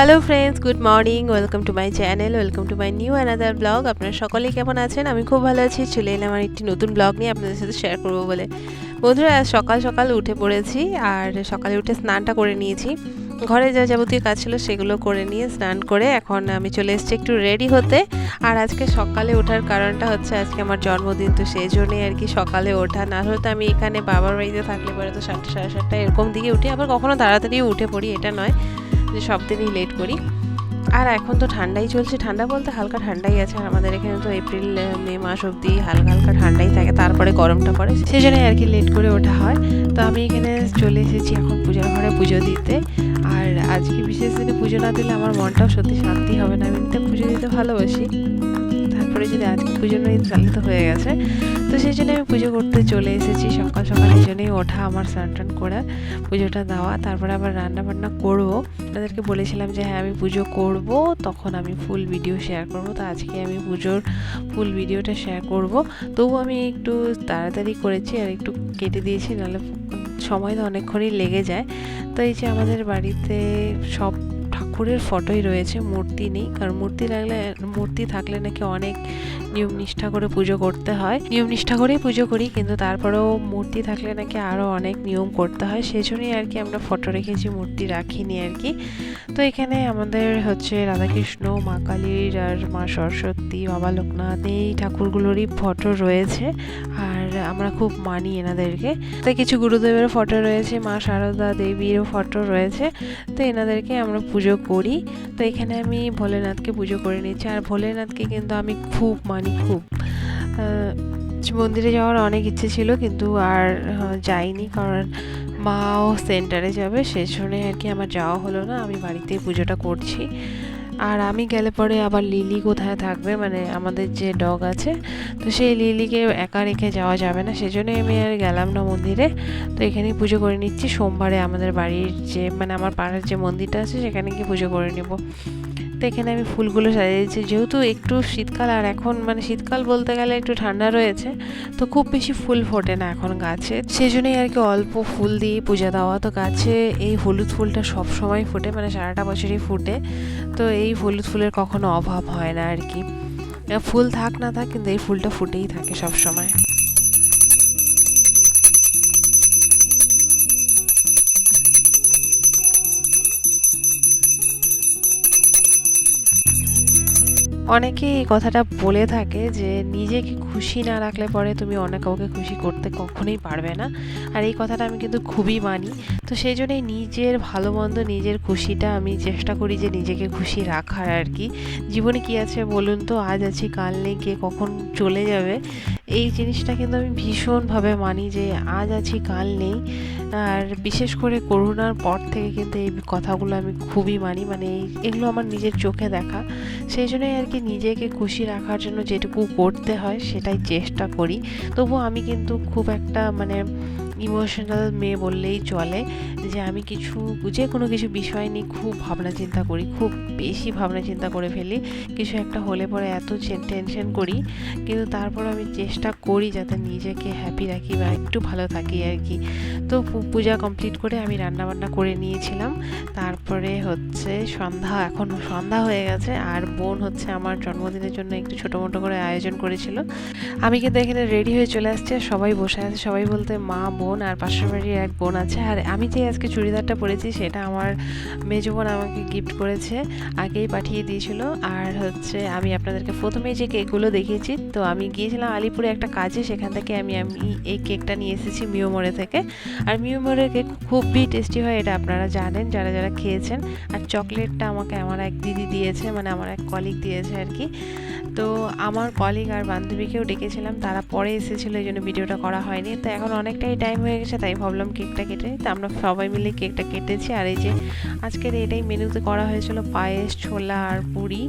Hello friends good morning welcome to my channel welcome to my new another blog আপনারা সকলেই কেমন আছেন? আমি খুব ভালো আছি। চলে এলাম আমার একটি নতুন ব্লগ নিয়ে আপনাদের সাথে শেয়ার করব বলে। বন্ধুরা, আজ সকাল সকাল উঠে পড়েছি আর সকালে উঠে স্নানটা করে নিয়েছি। ঘরে যা যাবতীয় কাজ ছিল সেগুলো করে নিয়ে স্নান করে এখন আমি চলে এসেছি একটু রেডি হতে। আর আজকে সকালে ওঠার কারণটা হচ্ছে আজকে আমার জন্মদিন, তো সেই জন্যই আর কি সকালে ওঠা। না হলে তো আমি এখানে বাবার বাড়িতে থাকলে পরে তো সাতটা, সাড়ে সাতটা এরকম দিকে উঠি। আবার কখনো তাড়াতাড়ি উঠে পড়ি, এটা নয়। যে সব দিনই লেট করি। আর এখন তো ঠান্ডাই চলছে। ঠান্ডা বলতে হালকা ঠান্ডাই আছে। আমাদের এখানে তো এপ্রিল মে মাস অবধি হালকা হালকা ঠান্ডাই থাকে। তারপরে গরমটা পড়ে। সেই জন্যই আর কি লেট করে ওঠা হয়। তো আমি এখানে চলে এসেছি এখন পূজার ঘরে পুজো দিতে। আর আজকে বিশেষ দিনে পুজো না দিলে আমার মনটাও সত্যি শান্তি হবে না। আমি তো পুজো দিতে ভালোবাসি। তারপরে যদি আজকে পুজো নেই তাহলে তো হয়ে গেছে। তো সেই জন্য আমি পুজো করতে চলে এসেছি। সকাল সকাল এই জন্যই ওঠা, আমার স্নান টান করে, পুজোটা দেওয়া। তারপরে আবার রান্না বান্না করব। তাদেরকে বলেছিলাম যে হ্যাঁ আমি পুজো করব। তখন আমি ফুল ভিডিও শেয়ার করব। তো আজকে আমি পুজোর ফুল ভিডিওটা শেয়ার করব। তবু আমি একটু তাড়াতাড়ি করেছি আর একটু কেটে দিয়েছি, নাহলে সময় তো অনেকক্ষণই লেগে যায়। তো এই যে আমাদের বাড়িতে সব ঠাকুরের ফটোই রয়েছে, মূর্তি নেই। কারণ মূর্তি লাগলে, মূর্তি থাকলে নাকি অনেক নিয়ম নিষ্ঠা করে পুজো করতে হয়। নিয়ম নিষ্ঠা করেই পুজো করি, কিন্তু তারপরেও মূর্তি থাকলে নাকি আরও অনেক নিয়ম করতে হয়। সেই জন্যই আর কি আমরা ফটো রেখেছি, মূর্তি রাখিনি আর কি। তো এখানে আমাদের হচ্ছে রাধাকৃষ্ণ, মা কালীর আর মা সরস্বতী, বাবা লোকনাথ এই ঠাকুরগুলোরই ফটো রয়েছে। আর আমরা খুব মানি এনাদেরকে। তো কিছু গুরুদেবের ফটো রয়েছে, মা শারদা দেবীরও ফটো রয়েছে। তো এনাদেরকে আমরা পুজো করি। তো এখানে আমি ভোলেনাথকে পুজো করে নিচ্ছি। আর ভোলেনাথকে কিন্তু আমি খুব মানি, খুব। মন্দিরে যাওয়ার অনেক ইচ্ছে ছিল কিন্তু আর যাইনি কারণ মাও সেন্টারে যাবে। সেই জন্যই আর কি আমার যাওয়া হলো না। আমি বাড়িতেই পুজোটা করছি। আর আমি গেলে পরে আবার লিলি কোথায় থাকবে? মানে আমাদের যে ডগ আছে, তো সেই লিলিকে একা রেখে যাওয়া যাবে না। সেজন্যই আমি আর গেলাম না মন্দিরে। তো এখানেই পুজো করে নিচ্ছি। সোমবারে আমাদের বাড়ির যে মানে আমার পাড়ার যে মন্দিরটা আছে, সেখানে গিয়ে পুজো করে নেব। তো এখানে আমি ফুলগুলো সাজিয়েছি। যেহেতু একটু শীতকাল, আর এখন মানে শীতকাল বলতে গেলে একটু ঠান্ডা রয়েছে, তো খুব বেশি ফুল ফোটে না এখন গাছে। সেই জন্যই আর কি অল্প ফুল দিয়ে পূজা দেওয়া। তো গাছে এই হলুদ ফুলটা সব সময় ফোটে মানে সারাটা বছরই ফুটে। তো এই হলুদ ফুলের কখনো অভাব হয় না আর কি। ফুল থাক না থাক, কিন্তু এই ফুলটা ফুটেই থাকে সব সময়। অনেকে এই কথাটা বলে থাকে যে নিজেকে খুশি না রাখলে পরে তুমি অনেক কাউকে খুশি করতে কখনোই পারবে না। আর এই কথাটা আমি কিন্তু খুবই মানি। তো সেই জন্যই নিজের ভালো মন্দ নিজের খুশিটা আমি চেষ্টা করি যে নিজেকে খুশি রাখার আর কি। জীবনে কী আছে বলুন তো? আজ আছি, কাল নেই, কে কখন চলে যাবে? এই জিনিসটা কিন্তু আমি ভীষণভাবে মানি যে আজ আছি, কাল নেই। আর বিশেষ করে করোনার পর থেকে কিন্তু এই কথাগুলো আমি খুবই মানি। মানে এগুলো আমার নিজের চোখে দেখা। সেই জন্যই আর কি নিজেকে খুশি রাখার জন্য যেটুকু করতে হয়, সেটাই চেষ্টা করি। তবু আমি কিন্তু খুব একটা মানে ইমোশনাল মেয়ে বললেই চলে যে আমি কিছু, যে কোনো কিছু বিষয় নিয়ে খুব ভাবনা চিন্তা করি, খুব বেশি ভাবনা চিন্তা করে ফেলি। কিছু একটা হলে পরে এত টেনশন করি, কিন্তু তারপর আমি চেষ্টা করি যাতে নিজেকে হ্যাপি রাখি বা একটু ভালো থাকি আর কি। তো পূজা কমপ্লিট করে আমি রান্না বান্না করে নিয়েছিলাম। তারপরে হচ্ছে সন্ধ্যা, এখন সন্ধ্যা হয়ে গেছে আর বোন হচ্ছে আমার জন্মদিনের জন্য একটু ছোটো মোটো করে আয়োজন করেছিল। আমি কিন্তু এখানে রেডি হয়ে চলে আসছি সবাই বসে আছে। সবাই বলতে, মা, বোন আর পাশের বাড়ির এক বোন আছে। আর আমি যে আজকে চুড়িদারটা পরেছি, সেটা আমার মেজো বোন আমাকে গিফট করেছে, আগেই পাঠিয়ে দিয়েছিল। আর হচ্ছে আমি আপনাদেরকে প্রথমেই যে কেকগুলো দেখিয়েছি, তো আমি গিয়েছিলাম আলিপুরে একটা কাজে, সেখান থেকে আমি আমি এই কেকটা নিয়ে এসেছি মিওমোড়ে থেকে। আর মিওমোড়ের কেক খুবই টেস্টি হয়, এটা আপনারা জানেন, যারা যারা খেয়েছেন। আর চকলেটটা আমাকে আমার এক দিদি দিয়েছে মানে আমার এক কলিগ দিয়েছে আর কি। তো আমার কলিগ আর বান্ধবীকেও ডেকেছিলাম, তারা পরে এসেছিল, এই জন্য ভিডিওটা করা হয়নি। তো এখন অনেকটাই টাইম হয়ে গেছে, তাই ভাবলাম কেকটা কেটে, তো আমরা সবাই মিলে কেকটা কেটেছি। আর এই যে আজকের এটাই মেনুতে করা হয়েছিল পায়েস, ছোলা আর পুরি,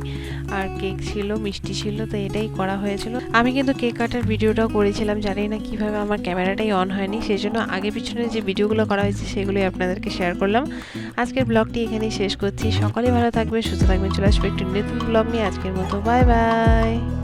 আর কেক ছিল, মিষ্টি ছিল, তো এটাই করা হয়েছিল। আমি কিন্তু কেক কাটার ভিডিওটাও করেছিলাম, জানি না কীভাবে আমার ক্যামেরাটাই অন হয়নি সেই জন্য আগে পিছনে যে ভিডিওগুলো করা হয়েছে, সেগুলোই আপনাদেরকে শেয়ার করলাম। আজকের ব্লগটি এখানেই শেষ করছি। সকলে ভালো থাকবে সুস্থ থাকবেন, চলে আসবে একটু নতুন ব্লগ নিয়ে। আজকের মতো বাই বাই Bye.